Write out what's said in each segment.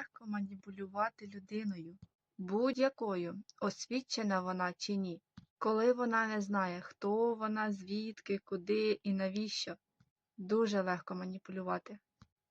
легко маніпулювати людиною, будь-якою, освічена вона чи ні, коли вона не знає, хто вона, звідки, куди і навіщо. Дуже легко маніпулювати.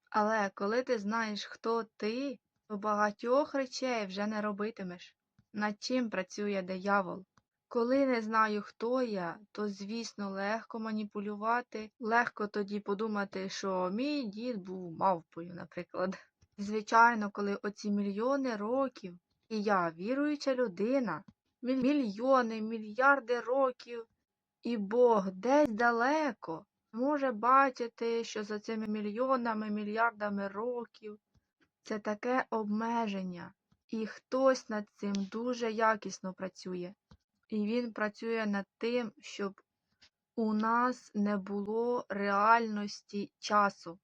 Але коли ти знаєш, хто ти, то багатьох речей вже не робитимеш. Над чим працює диявол? Коли не знаю, хто я, то, звісно, легко маніпулювати, легко тоді подумати, що мій дід був мавпою, наприклад. Звичайно, коли оці мільйони років, і я віруюча людина, мільйони, мільярди років, і Бог десь далеко може бачити, що за цими мільйонами, мільярдами років це таке обмеження, і хтось над цим дуже якісно працює. І він працює над тим, щоб у нас не було реальності часу,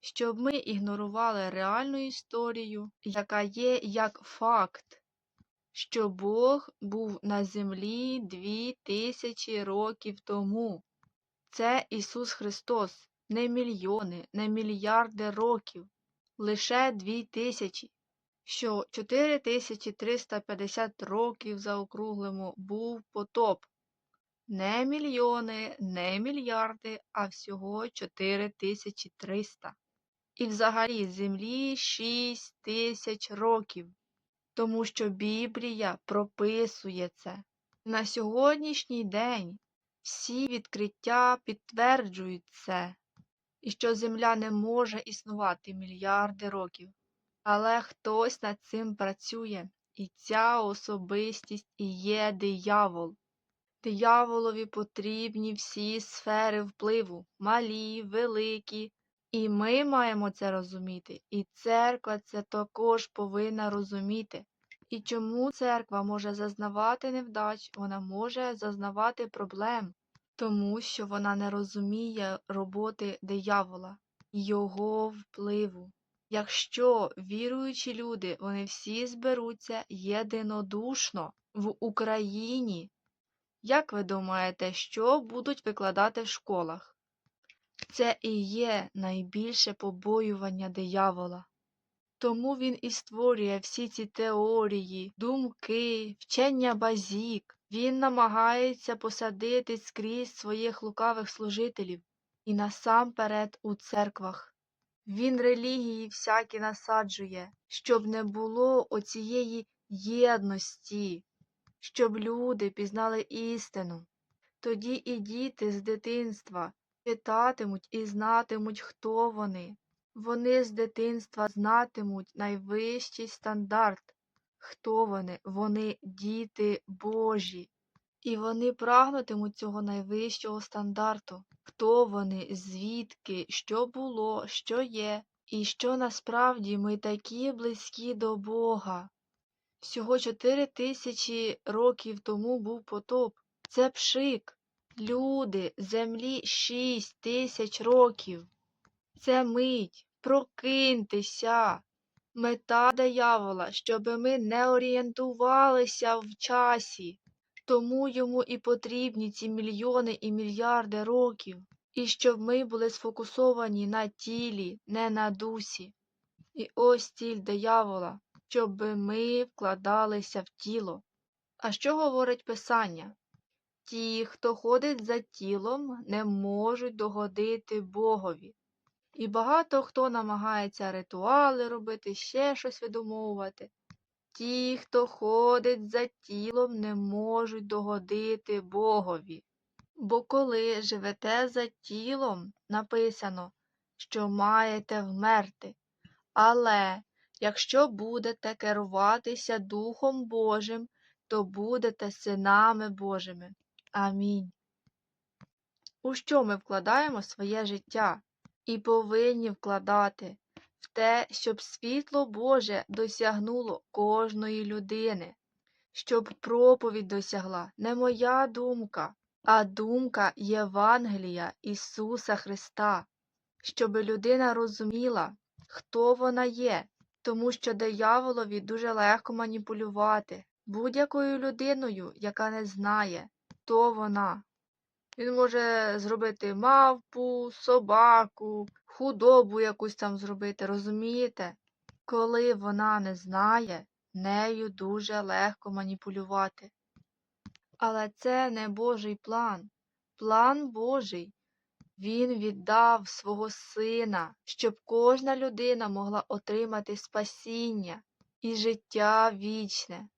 щоб ми ігнорували реальну історію, яка є як факт, що Бог був на землі дві тисячі років тому. Це Ісус Христос, не мільйони, не мільярди років, лише дві тисячі що 4350 років заокруглимо був потоп. Не мільйони, не мільярди, а всього 4300. І взагалі землі 6 тисяч років, тому що Біблія прописує це. На сьогоднішній день всі відкриття підтверджують це, і що земля не може існувати мільярди років. Але хтось над цим працює, і ця особистість і є диявол. Дияволові потрібні всі сфери впливу, малі, великі, і ми маємо це розуміти, і церква це також повинна розуміти. І чому церква може зазнавати невдач, вона може зазнавати проблем, тому що вона не розуміє роботи диявола, його впливу. Якщо віруючі люди, вони всі зберуться єдинодушно в Україні, як ви думаєте, що будуть викладати в школах? Це і є найбільше побоювання диявола. Тому він і створює всі ці теорії, думки, вчення базік. Він намагається посадити скрізь своїх лукавих служителів і насамперед у церквах. Він релігії всякі насаджує, щоб не було оцієї єдності, щоб люди пізнали істину. Тоді і діти з дитинства читатимуть і знатимуть, хто вони. Вони з дитинства знатимуть найвищий стандарт. Хто вони? Вони діти Божі. І вони прагнутимуть цього найвищого стандарту. Хто вони, звідки, що було, що є, і що насправді ми такі близькі до Бога. Всього чотири тисячі років тому був потоп. Це пшик. Люди, землі шість тисяч років. Це мить. Прокиньтеся. Мета диявола, щоби ми не орієнтувалися в часі. Тому йому і потрібні ці мільйони і мільярди років, і щоб ми були сфокусовані на тілі, не на дусі. І ось ціль диявола, щоб ми вкладалися в тіло. А що говорить Писання? Ті, хто ходить за тілом, не можуть догодити Богові. І багато хто намагається ритуали робити, ще щось видумовувати. Ті, хто ходить за тілом, не можуть догодити Богові. Бо коли живете за тілом, написано, що маєте вмерти. Але якщо будете керуватися Духом Божим, то будете синами Божими. Амінь. У що ми вкладаємо своє життя і повинні вкладати? в те, щоб світло Боже досягнуло кожної людини, щоб проповідь досягла не моя думка, а думка Євангелія Ісуса Христа, щоб людина розуміла, хто вона є, тому що дияволові дуже легко маніпулювати будь-якою людиною, яка не знає, хто вона. Він може зробити мавпу, собаку, худобу якусь там зробити, розумієте? Коли вона не знає, нею дуже легко маніпулювати. Але це не Божий план. План Божий. Він віддав свого сина, щоб кожна людина могла отримати спасіння і життя вічне.